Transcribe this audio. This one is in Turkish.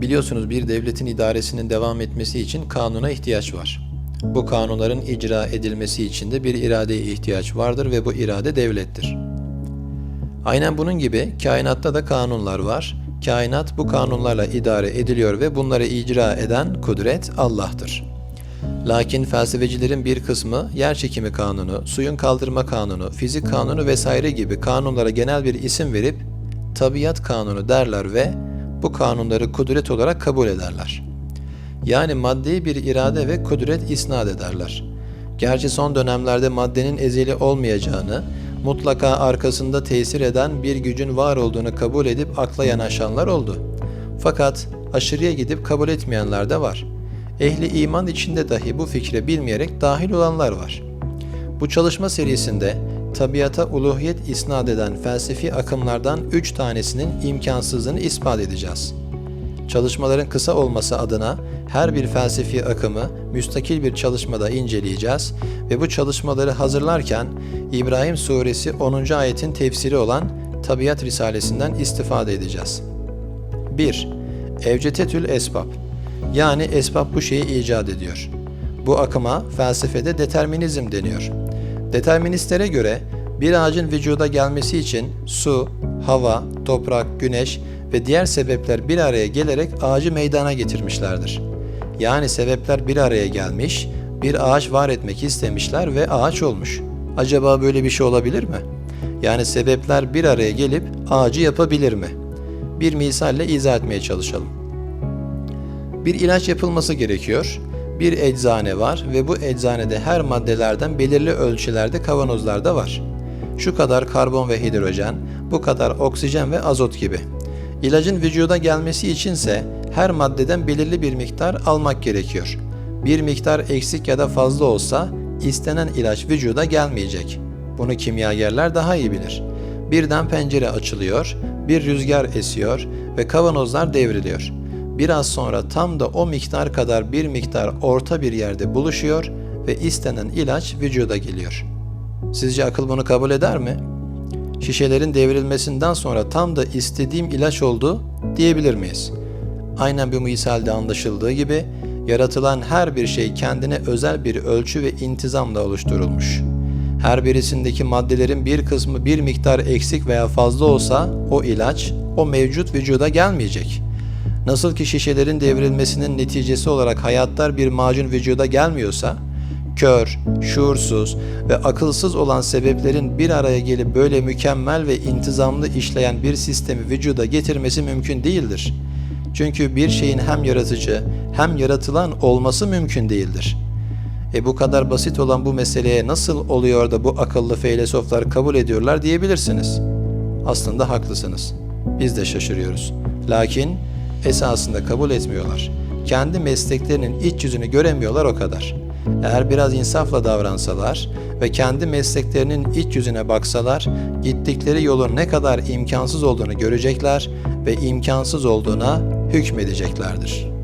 Biliyorsunuz bir devletin idaresinin devam etmesi için kanuna ihtiyaç var. Bu kanunların icra edilmesi için de bir iradeye ihtiyaç vardır ve bu irade devlettir. Aynen bunun gibi kainatta da kanunlar var. Kainat bu kanunlarla idare ediliyor ve bunları icra eden kudret Allah'tır. Lakin felsefecilerin bir kısmı yer çekimi kanunu, suyun kaldırma kanunu, fizik kanunu vesaire gibi kanunlara genel bir isim verip tabiat kanunu derler ve bu kanunları kudret olarak kabul ederler. Yani maddeyi bir irade ve kudret isnat ederler. Gerçi son dönemlerde maddenin ezeli olmayacağını, mutlaka arkasında tesir eden bir gücün var olduğunu kabul edip akla yanaşanlar oldu. Fakat aşırıya gidip kabul etmeyenler de var. Ehli iman içinde dahi bu fikre bilmeyerek dahil olanlar var. Bu çalışma serisinde tabiata uluhiyet isnat eden felsefi akımlardan üç tanesinin imkansızlığını ispat edeceğiz. Çalışmaların kısa olması adına her bir felsefi akımı müstakil bir çalışmada inceleyeceğiz ve bu çalışmaları hazırlarken İbrahim Suresi 10. ayetin tefsiri olan Tabiat Risalesinden istifade edeceğiz. 1. Evcetetül Esbab Yani esbab bu şeyi icat ediyor. Bu akıma felsefede determinizm deniyor. Deterministlere göre bir ağacın vücuda gelmesi için su, hava, toprak, güneş ve diğer sebepler bir araya gelerek ağacı meydana getirmişlerdir. Yani sebepler bir araya gelmiş, bir ağaç var etmek istemişler ve ağaç olmuş. Acaba böyle bir şey olabilir mi? Yani sebepler bir araya gelip ağacı yapabilir mi? Bir misalle izah etmeye çalışalım. Bir ilaç yapılması gerekiyor. Bir eczane var ve bu eczanede her maddelerden belirli ölçülerde kavanozlarda var. Şu kadar karbon ve hidrojen, bu kadar oksijen ve azot gibi. İlacın vücuda gelmesi içinse her maddeden belirli bir miktar almak gerekiyor. Bir miktar eksik ya da fazla olsa istenen ilaç vücuda gelmeyecek. Bunu kimyagerler daha iyi bilir. Birden pencere açılıyor, bir rüzgar esiyor ve kavanozlar devriliyor. Biraz sonra tam da o miktar kadar bir miktar orta bir yerde buluşuyor ve istenen ilaç vücuda geliyor. Sizce akıl bunu kabul eder mi? Şişelerin devrilmesinden sonra tam da istediğim ilaç oldu diyebilir miyiz? Aynen bu misalde anlaşıldığı gibi yaratılan her bir şey kendine özel bir ölçü ve intizamla oluşturulmuş. Her birisindeki maddelerin bir kısmı bir miktar eksik veya fazla olsa o ilaç o mevcut vücuda gelmeyecek. Nasıl ki şişelerin devrilmesinin neticesi olarak hayatlar bir macun vücuda gelmiyorsa, kör, şuursuz ve akılsız olan sebeplerin bir araya gelip böyle mükemmel ve intizamlı işleyen bir sistemi vücuda getirmesi mümkün değildir. Çünkü bir şeyin hem yaratıcı hem yaratılan olması mümkün değildir. E bu kadar basit olan bu meseleye nasıl oluyor da bu akıllı feylesoflar kabul ediyorlar diyebilirsiniz. Aslında haklısınız. Biz de şaşırıyoruz. Lakin esasında kabul etmiyorlar. Kendi mesleklerinin iç yüzünü göremiyorlar o kadar. Eğer biraz insafla davransalar ve kendi mesleklerinin iç yüzüne baksalar, gittikleri yolun ne kadar imkansız olduğunu görecekler ve imkansız olduğuna hükmedeceklerdir.''